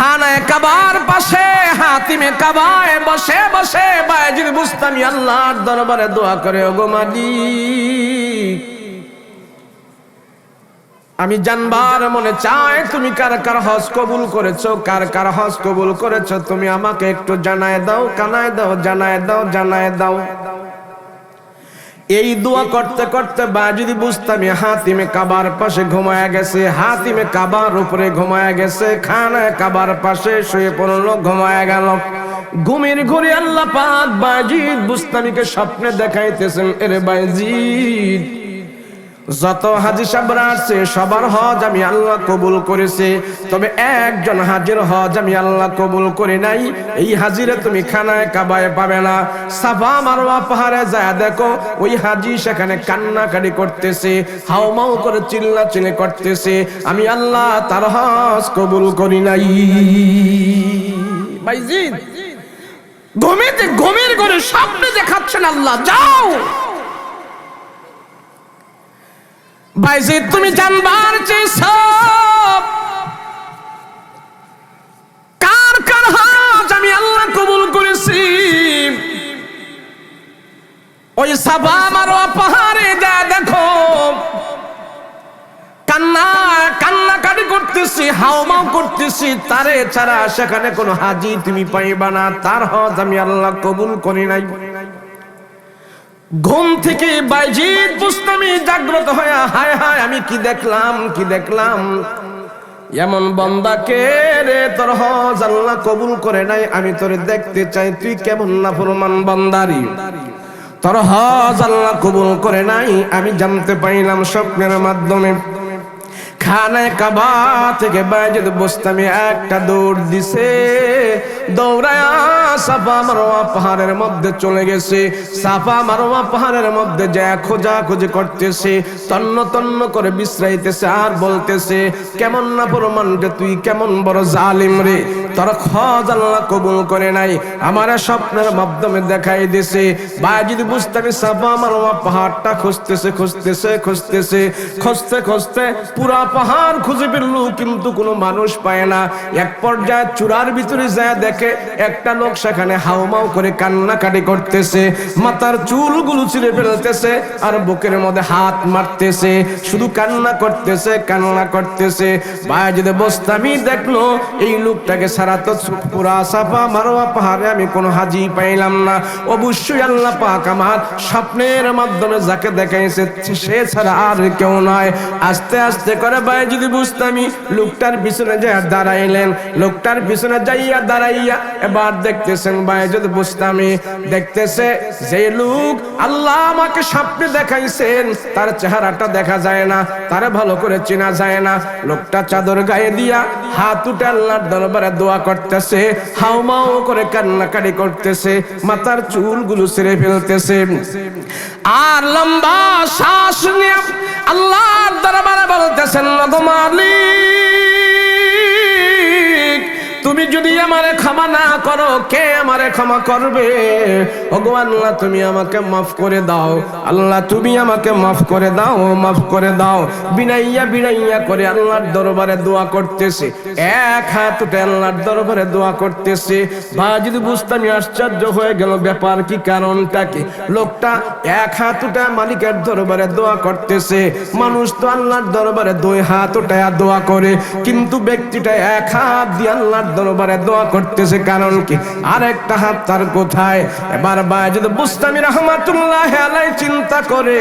খানায় কাবার পাশে, হাতিমে কাবায় বসে বসে বায়জিদ বুস্তামি আল্লাহর দরবারে দোয়া করে, ওগো মালিক, আমি জানবার মনে চাই, তুমি কার কার হজ কবুল করেছ, কার কার হজ কবুল করেছ, তুমি আমাকে একটু জানায় দাও, কানায় দাও, জানায় দাও জানায় দাও। এই দোয়া করতে করতে বা যদি বুঝতাম হাতিমে কাবার পাশে ঘুমায়া গেছে, হাতিমে কাবার উপরে ঘুমায়া গেছে, খানায় কাবার পাশে শুয়ে পড়ল, ঘুমায়া গেল। ঘুমের ঘুরে আল্লাহ পাক বাজিদ বুস্তামিকে স্বপ্নে দেখাইতেছেন, এর বাইজিদ যত হাজি সাবরা আসছে, সবার হজ আমি আল্লাহ কবুল করেছে। তবে একজন হাজির হজ আমি আল্লাহ কবুল করি নাই। এই হাজিরে তুমি খানায় কাবায় পাবে না। সাফা মারোয়া পাহাড়ে যায়, দেখো, ওই হাজি সেখানে কান্নাকাটি করতেছে, হাউমাউ করে চিল্লা চিল্লি করতেছে। আমি আল্লাহ তার হজ কবুল করি নাই। ভাইজিদ ঘুমেতে ঘুমের করে স্বপ্নে দেখাচ্ছেন আল্লাহ, যাও। বাইজি তুমি জানবার চেয়েছ কার কার হাজ আমি আল্লাহ কবুল করেছি? ওই সাবা মারোয়া পাহাড়ে যা দেখো। কান্না কান্না কাটি করতেছি, হাওমাও করতেছি, তারে ছাড়া সেখানে কোনো হাজি তুমি পাইবা না। তার হজ আমি আল্লাহ কবুল করি নাই। ঘুম থেকে বাইজিদ বুস্তামি জাগ্রত হয়ে, হায় হায়, আমি কি দেখলাম কি দেখলাম? এমন বন্দাকে রে তোর হজ আল্লাহ কবুল করে নাই? আমি তোর দেখতে চাই, তুই কেমন না ফুরমান বন্দারি? তোর হজ আল্লাহ কবুল করে নাই, আমি জানতে পাইলাম স্বপ্নের মাধ্যমে। খানায় কাবা থেকে বাইজেদ বসতামি একটা দৌড় দিছে। দৌড়ায় সাফা মারোয়া পাহাড়ের মধ্যে চলে গেছে। সাফা মারোয়া পাহাড়ের মধ্যে যা খোঁজা খুঁজি করতেছে। তন্ন তন্ন করে বিশ্রাইতেছে আর বলতেছে, কেমন না প্রমাণটা, তুই কেমন বড় জালিম রে? তোর খজ আল্লাহ কবুল করে নাই। আমার স্বপ্নের মাধ্যমে দেখাই দিছে। বাজিদ বুঝতে সাফা মারোয়া পাহাড়টা খুঁজতেছে খুঁজতেছে খুঁজতেছে। খুঁজতে খুঁজতে পুরা পাহাড় খুঁজে ফেলল কিন্তু কোনো মানুষ পায় না। এক পর্যায়ে চূড়ার ভিতরে যায়, দেখে একটা লোক সেখানে হাউমাউ করে কান্নাকাটি করতেছে। মাথার চুলগুলো ছিঁড়ে ফেলতেছে আর বুকের মধ্যে হাত মারতেছে। শুধু কান্না করতেছে কান্না করতেছে। বায়াজিদে বস্তামি দেখল, এই লোকটাকে সারা তো পুরা সাফা মারোয়া পাহাড়ে আমি হাজি পাইলাম না। অবশ্যই আল্লাহ পাক আমার স্বপ্নের মাধ্যমে যাকে দেখাইছে, সে ছাড়া আর কেউ নয় আস্তে আস্তে করে ভাই, যদি বুঝতামি, লোকটার পিছনে দাঁড়াইলেন, লোকটার পিছনে যাইয়া দাঁড়াইয়া এবার দেখতেছেন ভাই, যদি বুঝতামি, দেখতেছে যে লোক আল্লাহ আমাকে স্বপ্নে দেখাইছেন, তার চেহারাটা দেখা যায় না, তারে ভালো করে চেনা যায় না। লোকটা চাদর গায়ে দিয়া হাত উঠে আল্লাহর দরবারে দোয়া করতেছে, হাউমাউ করে কান্নাকাটি করতেছে, মাথার চুলগুলো ছেড়ে ফেলতেছে। আর লম্বা শ্বাস নিয়ে আল্লাহর দরবারে বলতেছেন "ওগো মালিক আমারে ক্ষমা না করো, কে আমারে ক্ষমা করবে? ওগো আল্লাহ, তুমি আমাকে মাফ করে দাও। আল্লাহ, তুমি আমাকে মাফ করে দাও, মাফ করে দাও। বিনাইয়া বিনাইয়া করে আল্লাহর দরবারে দোয়া করতেছে। এক হাত উঠে আল্লাহর দরবারে দোয়া করতেছে। বা যদি বুঝতাম আশ্চর্য হয়ে গেল, ব্যাপার কি, কারণটা কি? লোকটা এক হাত উঠে মালিকের দরবারে দোয়া করতেছে। মানুষ তো আল্লাহর দরবারে দুই হাত উঠায় দোয়া করে, কিন্তু ব্যক্তিটা এক হাত দিয়ে আল্লাহর দরবারে দোয়া করতেছে, কারণ কি? আর একটা হাত তার কোথায়? এবার বায়াজিদ বুস্তামি রহমাতুল্লাহ আলাই চিন্তা করে,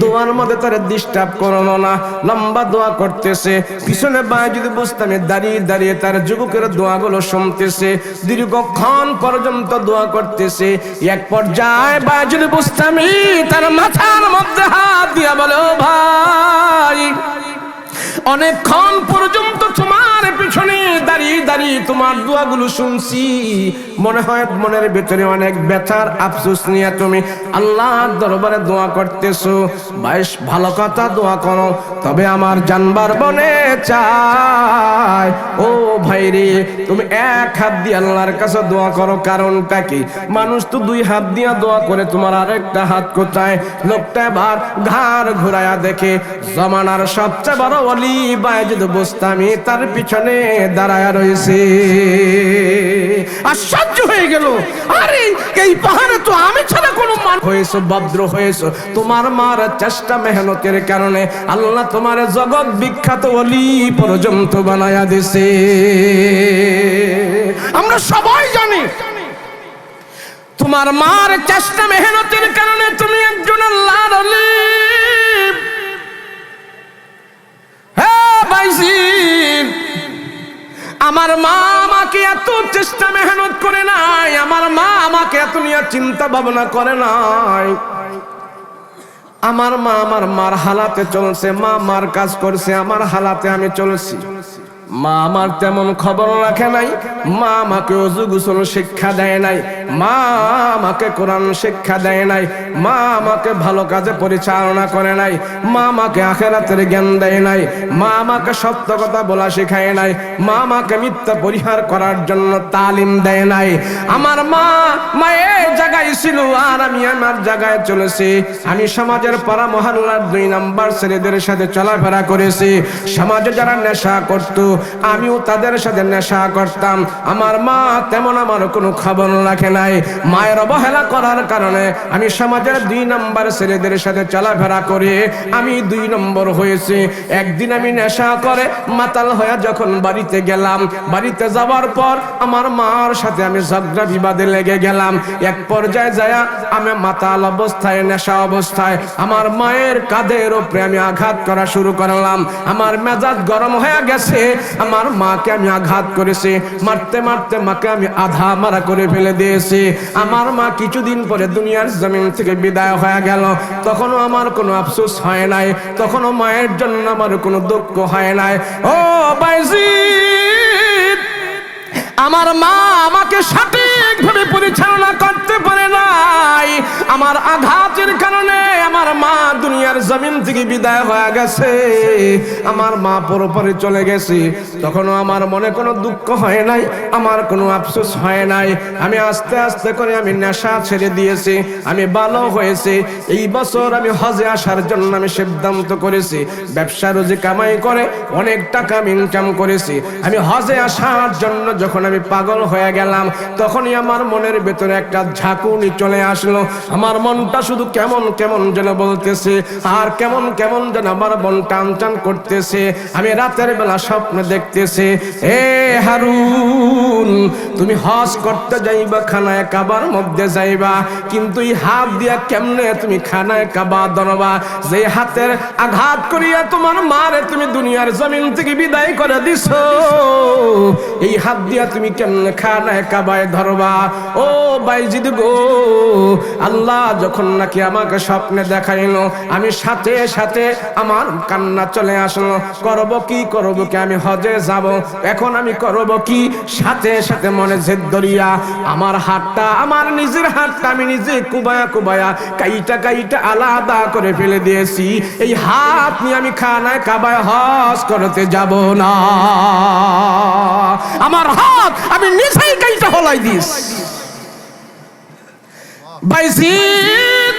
দোয়ার মধ্যে তার ডিস্টার্ব করল না, লম্বা দোয়া করতেছে। পিছনে বায়াজিদ বুস্তামি দাঁড়িয়ে দাঁড়িয়ে তার যুবকের দোয়াগুলো শুনতেছে, দীর্ঘক্ষণ পর্যন্ত দোয়া করতেছে। এক পর্যায়ে বায়াজিদ বুস্তামি তার মাথার মধ্যে হাত দিয়া বলে, ও ভাই, অনেকক্ষণ পর্যন্ত তোমার পিছনে দাঁড়িয়ে দাঁড়িয়ে তোমার দোয়াগুলো শুনছি। মনে হয় মনের ভেতরে অনেক ব্যথার আফসোস নিয়ে তুমি আল্লাহর দরবারে দোয়া করতেছো। বেশ, ভালো কথা দোয়া করো। তবে আমার জানবার বনে চাই ও ভাই রে, তুমি এক হাত দিয়ে আল্লাহর কাছে দোয়া করো, কারণটা কি? মানুষ তো দুই হাত দিয়ে দোয়া করে, তোমার আরেকটা হাত কোথায়? লোকটা এবার ঘাড় ঘুরায়া দেখে, জমানার সবচেয়ে বড় অলি বায়জিদ বুস্তামি তার পিছনে দাঁড়ায়া রয়েছে। আশ্চর্য হয়ে গেল। আরে, এই পাহাড়ে তো আমি ছাড়া কোনো মান ভদ্র তোমার মার চেষ্টা মেহনতের কারণে আল্লাহ তোমার জগৎ বিখ্যাত অলি পর্যন্ত বানায়া দিছে। আমরা সবাই জানি, তোমার মার চেষ্টা মেহনতের এত নিয়ে চিন্তা ভাবনা করে নাই। আমার মা আমার মার হালাতে চলছে, মা মার কাজ করছে, আমার হালাতে আমি চলছি। মা আমার তেমন খবর রাখে নাই, মা আমাকে অজু গুসল শিক্ষা দেয় নাই মা আমাকে কোরআন শিক্ষা দেয় নাই। মা আমাকে ভালো কাজে পরিচালনা করে নাই। মা আমাকে আখেরাতের জ্ঞান দেয় নাই। মা আমাকে সত্য কথা বলা শেখায় নাই। মা আমাকে মিথ্যা পরিহার করার জন্য তালিম দেয় নাই। আমার মা মায়ের জায়গায় ছিল আর আমি আমার জায়গায় চলেছি। আমি সমাজের পাড়া মহল্লার দুই নাম্বার ছেলেদের সাথে চলাফেরা করেছি। সমাজে যারা নেশা করত, আমিও তাদের সাথে নেশা করতাম। আমার মা তেমন আমার কোনো খবর রাখে নাই। মায়ের অবহেলা করার কারণে আমি সমাজের দুই নাম্বার ছেলেদের সাথে চলাফেরা করে। আমি দুই নম্বর হয়েছি। একদিন আমি নেশা করে মাতাল হয়ে যখন বাড়িতে গেলাম, বাড়িতে যাওয়ার পর আমার মার সাথে আমি ঝগড়া বিবাদে লেগে গেলাম। এক পর্যায়ে যায় আমি মাতাল অবস্থায়, নেশা অবস্থায় আমার মায়ের কাঁধের ওপরে আমি আঘাত করা শুরু করলাম। আমার মেজাজ গরম হয়ে গেছে। আমার মাকে আমি আঘাত করেছি। মারতে মারতে মাকে আমি আধা মারা করে ফেলে দিয়েছি। আমার মা কিছুদিন পরে দুনিয়ার জমিন থেকে বিদায় হয়ে গেল। তখনও আমার কোনো আফসোস হয় নাই। তখনও মায়ের জন্য আমার কোনো দুঃখ হয় নাই। ও বাইজি আমার মা আমাকে সঠিকভাবে পরিচালনা করতে পারে নাই। আমার আঘাতের কারণে আমার মা দুনিয়ার জমিন থেকে বিদায় হয়ে গেছে। আমার মা পরপরে চলে গেছে। তখনও আমার মনে কোনো দুঃখ হয় নাই, আমার কোনো আফসোস হয় নাই। আমি আস্তে আস্তে করে আমি নেশা ছেড়ে দিয়েছি, আমি ভালো হয়েছে। এই বছর আমি হজে আসার জন্য আমি সিদ্ধান্ত করেছি, ব্যবসা রোজি কামাই করে অনেক টাকা আমি ইনকাম করেছি। আমি হজে আসার জন্য যখন আমি পাগল হয়ে গেলাম, তখনই আমার মনের ভেতরে একটা ঝাঁকুনি চলে আসলো। আমার মনটা শুধু কেমন কেমন যেন বলতেছে, আর কেমন কেমন যেন আমার মন টান টান করতেছে। আমি রাতের বেলা স্বপ্ন দেখতেছে, এ হারুন, তুমি হজ করতে যাইবা, খানায় কাবার মধ্যে যাইবা, কিন্তু এই হাত দিয়া কেমনে তুমি খানায় কাবা ধরবা? যে হাতের আঘাত করিয়া তোমার মারে তুমি দুনিয়ার জমিন থেকে বিদায় করে দিছো, এই হাত দিয়া তুমি কেমনে খানায় কাবায় ধরবা? ও বাইজিদ গো, আল্লাহ যখন নাকি আমাকে স্বপ্নে দেখাইলো, আমি সাথে সাথে আমার কান্না চলে আসলো। করব কি করব কি, আমি হজে যাব। এখন আমি করব কি? সাথে সাথে মনে জেদ ধরিয়া আমার হাতটা, আমার নিজের হাতটা আমি নিজে কুবায়া কুবায়া, কাইটা কাইটা আলাদা করে ফেলে দিয়েছি। এই হাত নিয়ে আমি খানায় কাবায় হজ করতে যাব না। আমার হাত আমি নিজেই কাইটা হলাই দিস বাইজিদ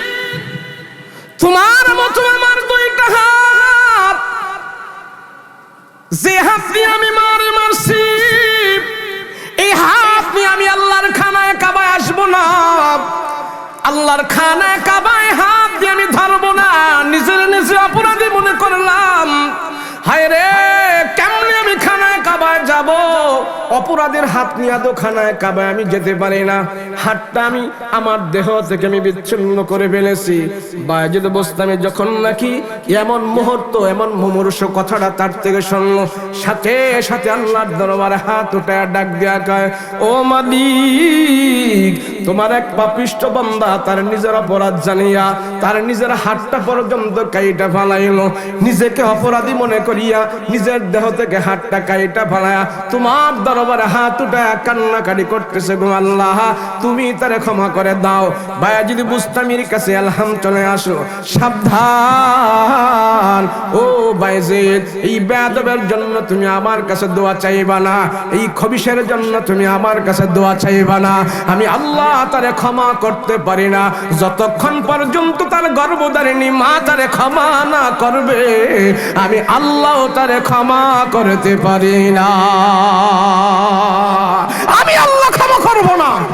তোমার মতো আমার দুইটা হাত। যে হাত দিয়ে আমি মারে মারছি, এই হাত আমি আল্লাহর খানায় কাবায় আসব না। আল্লাহর খানায় কাবায় হাত দিয়ে আমি ধরবো না। নিজের নিজে অপরাধী মনে করলাম, হায় রে, কেমনে কাবায় যাব? অপরাধের হাত নিয়ে তো খানায় কাবায় আমি যেতে পারি না। হাতটা আমি আমার দেহ থেকে আমি বিচ্ছিন্ন করে ফেলেছি। বায়াজিদ বস্তামে যখন নাকি এমন মুহূর্ত, এমন মুমূর্ষ কথাটা তার থেকে শুনলো। সাথে সাথে আল্লাহর দরবারে হাত উঠে ডাক দেয়া কয়, ও মালিক, তোমার এক পাপিষ্ট বান্দা তার নিজের অপরাধ জানিয়া, তার নিজের হাতটা পর্যন্ত কাইটা ফালাইলো। নিজেকে অপরাধী মনে করিয়া, নিজের দেহ থেকে হাতটা কাইটা ফালাইয়া তোমার দরবারে হাত উঠা কান্নাকাটি করতেছে গো আল্লাহ। তুমি তারে ক্ষমা করে দাও। ভাইয়া, যদি বুস্তামির কাছে আলহাম চলে আসো, সাবধান। ও বাইজিদ এই জন্য তুমি আমার কাছে দোয়া চাইবা না। এই খবিসের জন্য তুমি আমার কাছে দোয়া চাইবা না। আমি আল্লাহ তারে ক্ষমা করতে পারি না। যতক্ষণ পর্যন্ত তার গর্ভধারিণী মা তারে ক্ষমা না করবে, আমি আল্লাহ তারে ক্ষমা করতে পারি। না। আমি আল্লাহ ক্ষমা করব না।